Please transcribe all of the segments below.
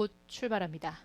곧 출발합니다.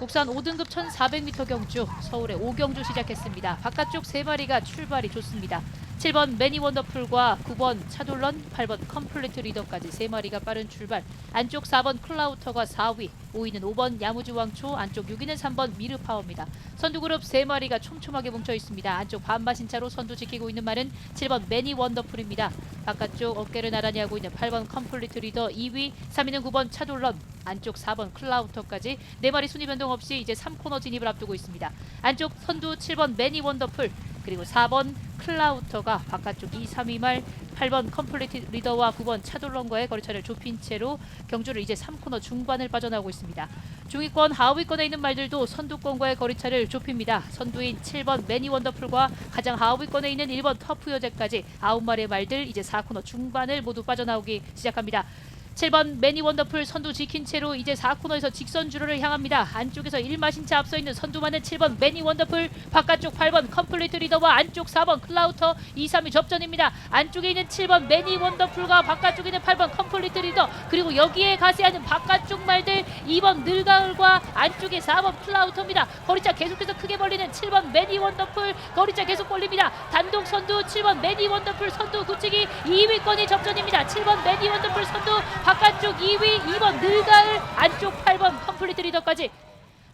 국산 5등급 1400m 경주 서울의 5경주 시작했습니다. 바깥쪽 세 마리가 출발이 좋습니다. 7번 매니 원더풀과 9번 차돌런, 8번 컴플리트 리더까지 세 마리가 빠른 출발. 안쪽 4번 클라우터가 4위, 5위는 5번 야무주 왕초, 안쪽 6위는 3번 미르파워입니다. 선두 그룹 세 마리가 촘촘하게 뭉쳐 있습니다. 안쪽 반마신 차로 선두 지키고 있는 말은 7번 매니 원더풀입니다. 바깥쪽 어깨를 나란히 하고 있는 8번 컴플리트 리더 2위, 3위는 9번 차돌런, 안쪽 4번 클라우터까지 네 마리 순위 변동 없이 이제 3코너 진입을 앞두고 있습니다. 안쪽 선두 7번 매니 원더풀 그리고 4번 클라우터가 바깥쪽 2, 3위 말 8번 컴플리트 리더와 9번 차돌런과의 거리차를 좁힌 채로 경주를 이제 3코너 중반을 빠져나오고 있습니다. 중위권 하위권에 있는 말들도 선두권과의 거리차를 좁힙니다. 선두인 7번 매니 원더풀과 가장 하위권에 있는 1번 터프 여제까지 9마리의 말들 이제 4코너 중반을 모두 빠져나오기 시작합니다. 7번 매니 원더풀 선두 지킨 채로 이제 4코너에서 직선 주로를 향합니다. 안쪽에서 1마신 차 앞서 있는 선두만은 7번 매니 원더풀, 바깥쪽 8번 컴플리트 리더와 안쪽 4번 클라우터 2, 3위 접전입니다. 안쪽에 있는 7번 매니 원더풀과 바깥쪽에 있는 8번 컴플리트 리더 그리고 여기에 가세하는 바깥쪽 말들 2번 늘가을과 안쪽에 4번 클라우터입니다. 거리차 계속해서 크게 벌리는 7번 매니 원더풀 거리차 계속 벌립니다. 단독 선두 7번 매니 원더풀 선두 굳히기 2위권이 접전입니다. 7번 매니 원더풀 선두 바깥쪽 2위 2번 늘가을 안쪽 8번 컴플리트 리더까지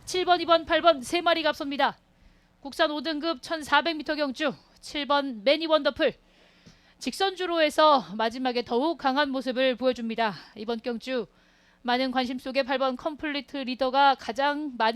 7번 2번 8번 세 마리가 앞섭니다. 국산 5등급 1400m 경주 7번 매니 원더풀 직선 주로에서 마지막에 더욱 강한 모습을 보여줍니다. 이번 경주 많은 관심 속에 8번 컴플리트 리더가 가장 많은